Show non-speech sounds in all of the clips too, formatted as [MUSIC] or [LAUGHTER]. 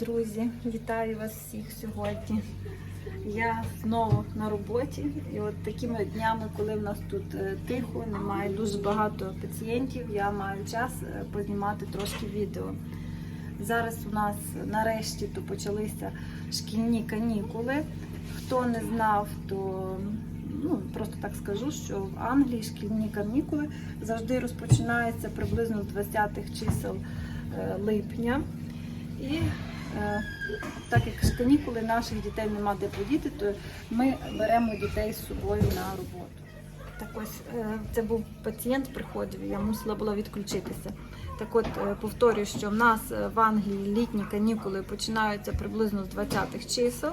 Друзі, вітаю вас всіх сьогодні. Я знову на роботі, і от такими днями, коли в нас тут е, тихо, немає дуже багато пацієнтів, я маю час е, познімати трошки відео. Зараз у нас нарешті то почалися шкільні канікули. Хто не знав, то ну, просто так скажу, що в Англії шкільні канікули завжди розпочинаються приблизно з 20-х чисел е, липня. І так як ж канікули наших дітей нема де подіти, то ми беремо дітей з собою на роботу. Так ось е, це був пацієнт, приходив, я мусила була відключитися. Так от е, повторюю, що в нас е, в Англії літні канікули починаються приблизно з 20-х чисел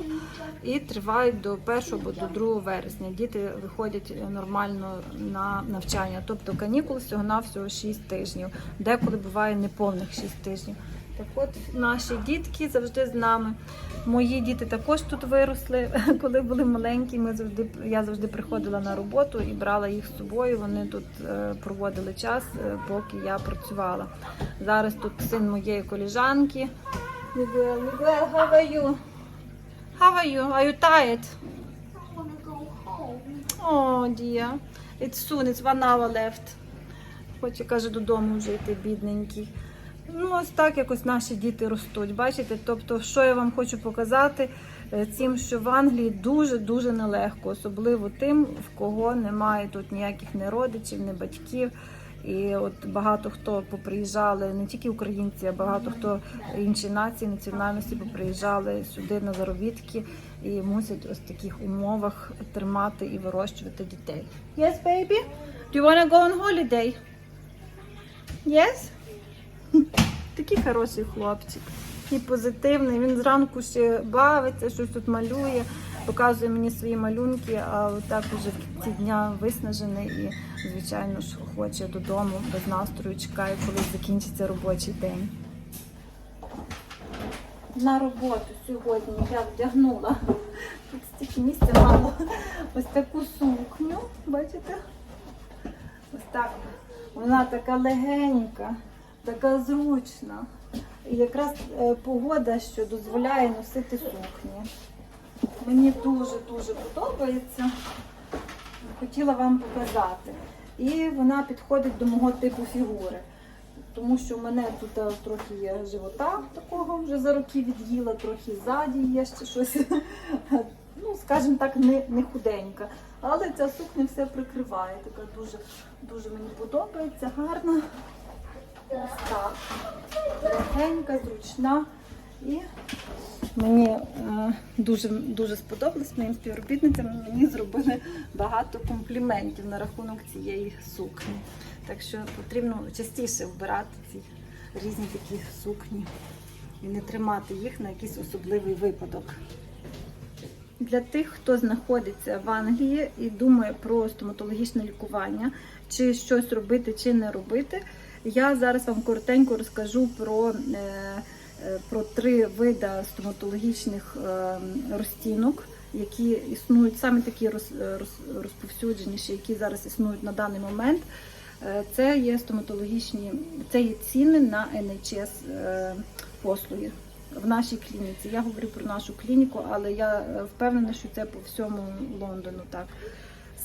і тривають до 1 або до 2 вересня. Діти виходять е, нормально на навчання. Тобто канікул всього навсього 6 тижнів, деколи буває неповних 6 тижнів. Так от наші дітки завжди з нами. Мої діти також тут виросли. [LAUGHS] Коли були маленькі, ми завжди я завжди приходила на роботу і брала їх з собою. Вони тут е, проводили час, е, поки я працювала. Зараз тут син моєї коліжанки. Miguel, Miguel, how are you? How are you? Are you tired? I want to go home. Oh, dear. It's soon, it's one hour left. Хоче, каже, додому вже йти, бідненький. Ну, ось так якось наші діти ростуть. Бачите? Тобто, що я вам хочу показати е, цим, що в Англії дуже-дуже нелегко, особливо тим, в кого немає тут ніяких ні родичів, ні батьків. І от багато хто поприїжджали, не тільки українці, а багато хто інші нації, національності поприїжджали сюди на заробітки і мусять ось в таких умовах тримати і вирощувати дітей. Yes, baby? Do you want to go on holiday? Yes? Такий хороший хлопчик. І позитивний. Він зранку ще бавиться, щось тут малює, показує мені свої малюнки, а так уже кінці дня виснажений і, звичайно ж, хоче додому без настрою, чекає, коли закінчиться робочий день. На роботу сьогодні я вдягнула тут стільки місця мало. Ось таку сукню, бачите? Ось так. Вона така легенька, така зручна. І якраз е, погода, що дозволяє носити сукні. Мені дуже-дуже подобається. Хотіла вам показати. І вона підходить до мого типу фігури. Тому що в мене тут е, трохи є живота такого вже за роки від'їла, трохи ззаді є ще щось. [LAUGHS] Ну, скажімо так, не, не худенька. Але ця сукня все прикриває. Така дуже, дуже мені подобається, гарна. Ось так. Легенька, зручна. І мені е, дуже, дуже сподобалось моїм співробітницям. Мені зробили багато компліментів на рахунок цієї сукні. Так що потрібно частіше вбирати ці різні такі сукні і не тримати їх на якийсь особливий випадок. Для тих, хто знаходиться в Англії і думає про стоматологічне лікування, чи щось робити, чи не робити, я зараз вам коротенько розкажу про, е, е, про три види стоматологічних е, розтінок, які існують, саме такі роз, роз- розповсюдженіші, які зараз існують на даний момент. Це є стоматологічні, це є ціни на NHS послуги в нашій клініці. Я говорю про нашу клініку, але я впевнена, що це по всьому Лондону так.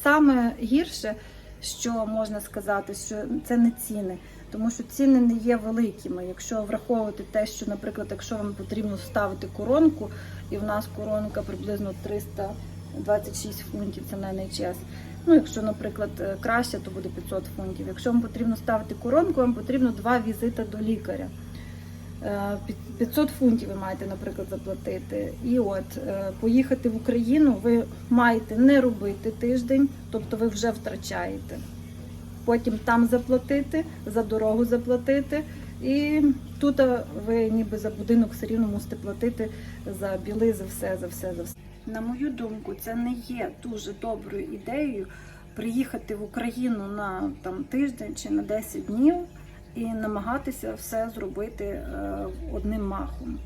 Саме гірше, що можна сказати, що це не ціни, тому що ціни не є великими. Якщо враховувати те, що, наприклад, якщо вам потрібно вставити коронку, і в нас коронка приблизно 326 фунтів, це на NHS. Ну, якщо, наприклад, е, краще, то буде 500 фунтів. Якщо вам потрібно ставити коронку, вам потрібно два візита до лікаря. Е, під- 500 фунтів ви маєте, наприклад, заплатити. І от е, поїхати в Україну ви маєте не робити тиждень, тобто ви вже втрачаєте. Потім там заплатити, за дорогу заплатити. І тут е, ви ніби за будинок все рівно мусите платити за біли, за все, за все, за все. На мою думку, це не є дуже доброю ідеєю приїхати в Україну на там тиждень чи на 10 днів і намагатися все зробити е, одним махом.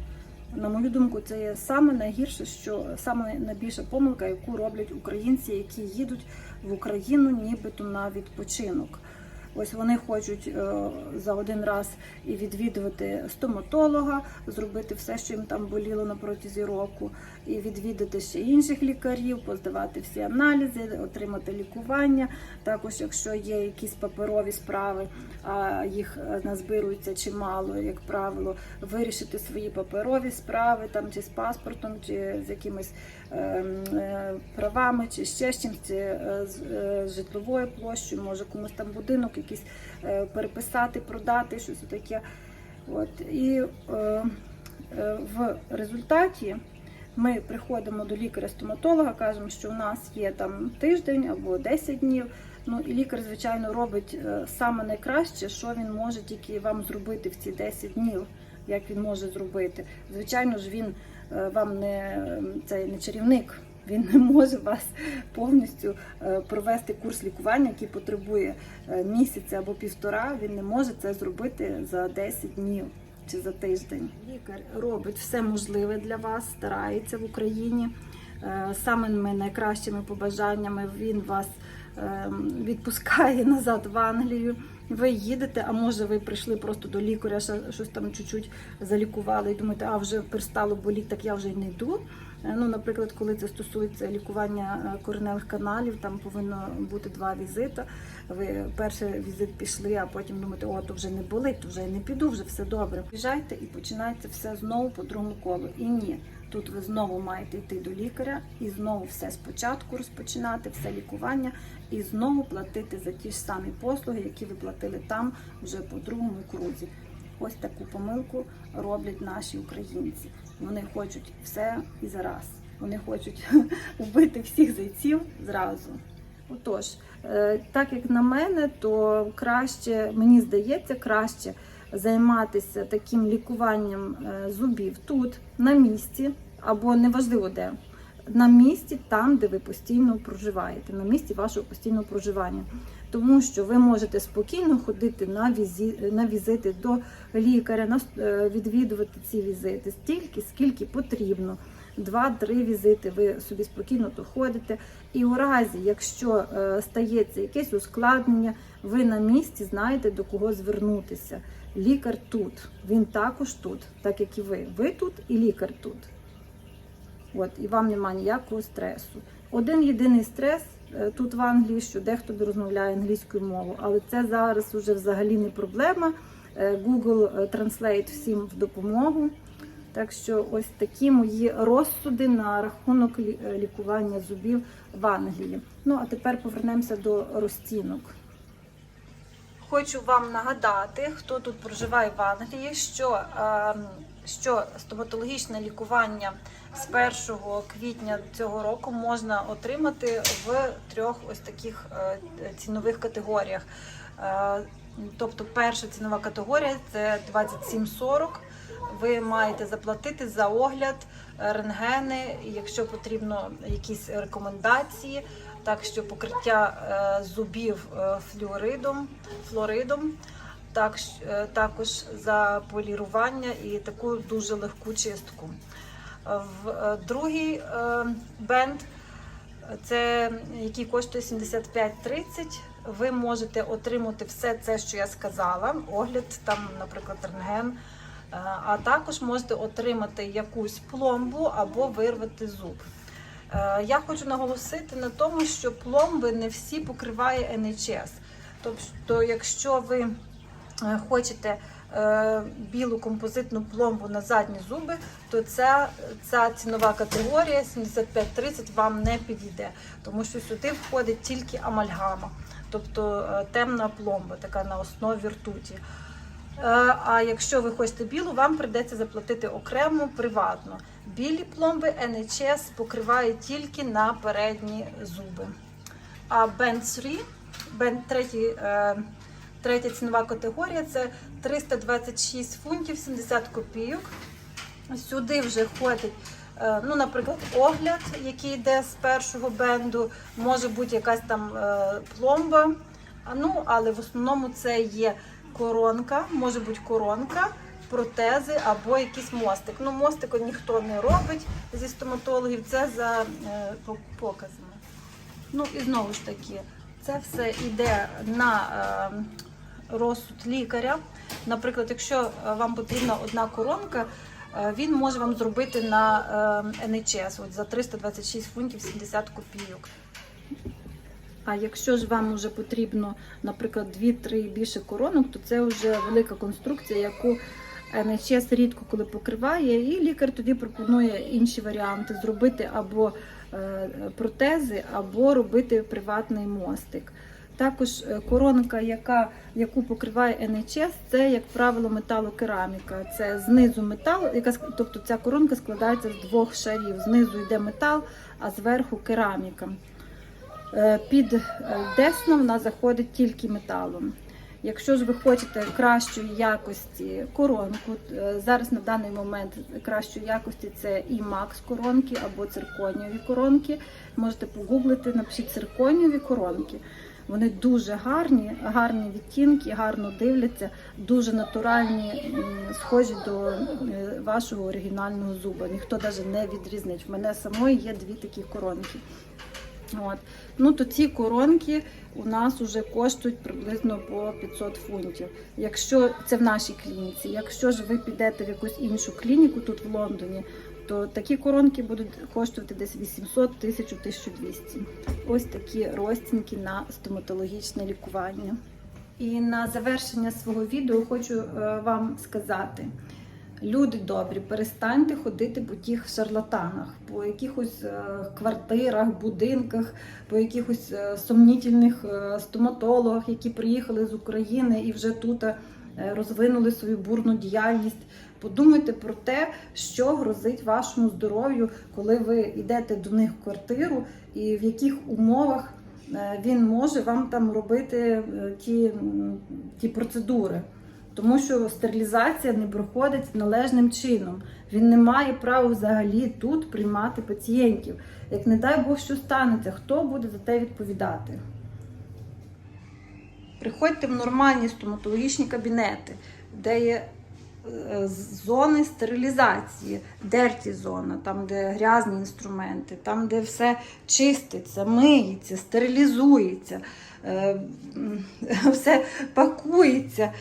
На мою думку, це є саме найгірше, що саме найбільша помилка, яку роблять українці, які їдуть в Україну нібито на відпочинок. Ось вони хочуть е, за один раз і відвідувати стоматолога, зробити все, що їм там боліло на протязі року, і відвідати ще інших лікарів, поздавати всі аналізи, отримати лікування. Також, якщо є якісь паперові справи, а їх е, назбирується чимало, як правило, вирішити свої паперові справи там чи з паспортом, чи з якимись ем, е, правами, чи ще з чимось, чи е, з е, житловою площею, може комусь там будинок якийсь е, переписати, продати, щось таке. От. І е, е, в результаті ми приходимо до лікаря-стоматолога, кажемо, що у нас є там тиждень або 10 днів. Ну і лікар, звичайно, робить е, саме найкраще, що він може тільки вам зробити в ці 10 днів, як він може зробити. Звичайно ж, він е, вам не цей не чарівник. Він не може вас повністю е, провести курс лікування, який потребує місяця або півтора. Він не може це зробити за 10 днів чи за тиждень. Лікар робить все можливе для вас, старається в Україні. Е, Самими найкращими побажаннями він вас е, відпускає [LAUGHS] назад в Англію. Ви їдете, а може ви прийшли просто до лікаря, щось там чуть-чуть залікували і думаєте, а вже перестало боліти, так я вже й не йду. Е, Ну, наприклад, коли це стосується лікування е, кореневих каналів, там повинно бути два візити. Ви перший візит пішли, а потім думаєте, о, то вже не болить, то вже я не піду, вже все добре. Приїжджайте і починається все знову по другому колу. І ні, тут ви знову маєте йти до лікаря і знову все спочатку розпочинати, все лікування, і знову платити за ті ж самі послуги, які ви платили там вже по другому крузі. Ось таку помилку роблять наші українці. Вони хочуть все і зараз. Вони хочуть [LAUGHS] вбити всіх зайців зразу. Отож, е, так як на мене, то краще, мені здається, краще займатися таким лікуванням е, зубів тут, на місці, або неважливо де. На місці, там, де ви постійно проживаєте, на місці вашого постійного проживання. Тому що ви можете спокійно ходити на, візі, на візити до лікаря, е, відвідувати ці візити стільки, скільки потрібно. Два-три візити ви собі спокійно то ходите. І у разі, якщо е, стається якесь ускладнення, ви на місці знаєте до кого звернутися. Лікар тут, він також тут, так як і ви. Ви тут і лікар тут. От, і вам немає ніякого стресу. Один єдиний стрес тут в Англії, що дехто не розмовляє англійською мовою, але це зараз вже взагалі не проблема. Е, Google е, Translate всім в допомогу. Так що ось такі мої розсуди на рахунок е, лікування зубів в Англії. Ну а тепер повернемося до розцінок. Хочу вам нагадати, хто тут проживає в Англії, що, ем, що стоматологічне лікування з 1 квітня цього року можна отримати в трьох ось таких е, цінових категоріях. Е, Тобто перша цінова категорія це 27,40. Ви маєте заплатити за огляд, рентгени, якщо потрібно якісь рекомендації, так що покриття е, зубів флюоридом, флоридом, так, е, також за полірування і таку дуже легку чистку. Е, В е, другий бенд, це який коштує 75,30, ви можете отримати все це, що я сказала, огляд, там, наприклад, рентген. А також можете отримати якусь пломбу або вирвати зуб. Я хочу наголосити на тому, що пломби не всі покриває NHS. Тобто, якщо ви хочете е, білу композитну пломбу на задні зуби, то ця, ця цінова категорія 75-30 вам не підійде, тому що сюди входить тільки амальгама, тобто е, темна пломба, така на основі ртуті. Е, А якщо ви хочете білу, вам прийдеться заплатити окремо приватно. Білі пломби NHS покриває тільки на передні зуби. А Band 3, Band 3, е, третя цінова категорія це 326 фунтів 70 копійок. Сюди вже входить, е, ну, наприклад, огляд, який йде з першого бенду, може бути якась там е, пломба. Ну, але в основному це є коронка, може бути коронка, протези або якийсь мостик. Ну, мостик ніхто не робить зі стоматологів, це за е, показами. Ну і знову ж таки, Це все йде на розсуд лікаря. Наприклад, якщо е, вам потрібна одна коронка, е, він може вам зробити на е, NHS от за 326 фунтів 70 копійок. А якщо ж вам вже потрібно, наприклад, 2-3 більше коронок, то це вже велика конструкція, яку NHS рідко коли покриває, і лікар тоді пропонує інші варіанти зробити або протези, або робити приватний мостик. Також е, коронка, яка, яку покриває NHS, це, як правило, металокераміка. Це знизу метал, яка, тобто ця коронка складається з двох шарів. Знизу йде метал, а зверху кераміка. Е, Під е, десну вона заходить тільки металом. Якщо ж ви хочете кращої якості коронку, зараз на даний момент кращої якості це і Макс коронки або цирконієві коронки. Можете погуглити, напишіть цирконієві коронки. Вони дуже гарні, гарні відтінки, гарно дивляться, дуже натуральні, схожі до е, вашого оригінального зуба. Ніхто навіть не відрізнить. В мене самої є дві такі коронки. От. Ну, то ці коронки у нас вже коштують приблизно по 500 фунтів. Якщо це в нашій клініці, якщо ж ви підете в якусь іншу клініку тут в Лондоні, то такі коронки будуть коштувати десь 800 1000 1200. Ось такі розцінки на стоматологічне лікування. І на завершення свого відео хочу е, вам сказати. Люди добрі, перестаньте ходити по тих шарлатанах, по якихось е, квартирах, будинках, по якихось е, сумнітельних стоматологах, які приїхали з України і вже тут розвинули свою бурну діяльність. Подумайте про те, що грозить вашому здоров'ю, коли ви йдете до них в квартиру, і в яких умовах е, він може вам там робити е, ті, ті процедури. Тому що стерилізація не проходить належним чином. Він не має права взагалі тут приймати пацієнтів. Як не дай Бог, що станеться, хто буде за те відповідати? Приходьте в нормальні стоматологічні кабінети, де є зони стерилізації, дерті зона, там, де грязні інструменти, там, де все чиститься, миється, стерилізується, е, [LAUGHS] все пакується.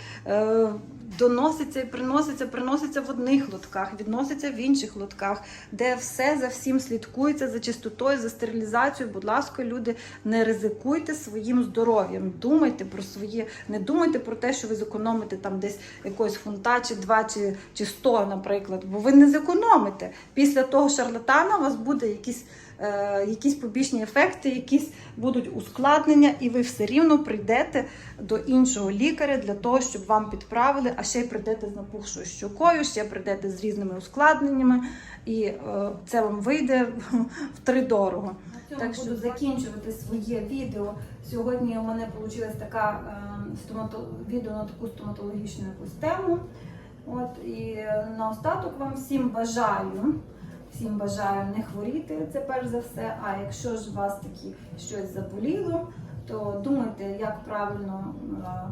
Доноситься і приноситься, приноситься в одних лотках, відноситься в інших лотках, де все за всім слідкується за чистотою, за стерилізацією. Будь ласка, люди, не ризикуйте своїм здоров'ям. Думайте про своє, не думайте про те, що ви зекономите там десь якогось фунта, чи два, чи, чи сто, наприклад. Бо ви не зекономите. Після того шарлатана у вас буде якісь. Е, Якісь побічні ефекти, якісь будуть ускладнення, і ви все рівно прийдете до іншого лікаря для того, щоб вам підправили, а ще й прийдете з напухшою щокою, ще прийдете з різними ускладненнями, і е, це вам вийде [LAUGHS] втридорого. Так що буду закінчувати своє відео. Сьогодні у мене вийшла така е, стомато... відео на таку стоматологічну якусь тему. От і наостаток вам всім бажаю. Всім бажаю не хворіти, це перш за все. А якщо ж у вас таки щось заболіло, то думайте, як правильно, е,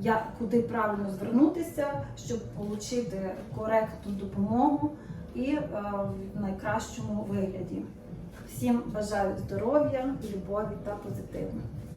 як, куди правильно звернутися, щоб отримати коректну допомогу і е, в найкращому вигляді. Всім бажаю здоров'я, любові та позитиву.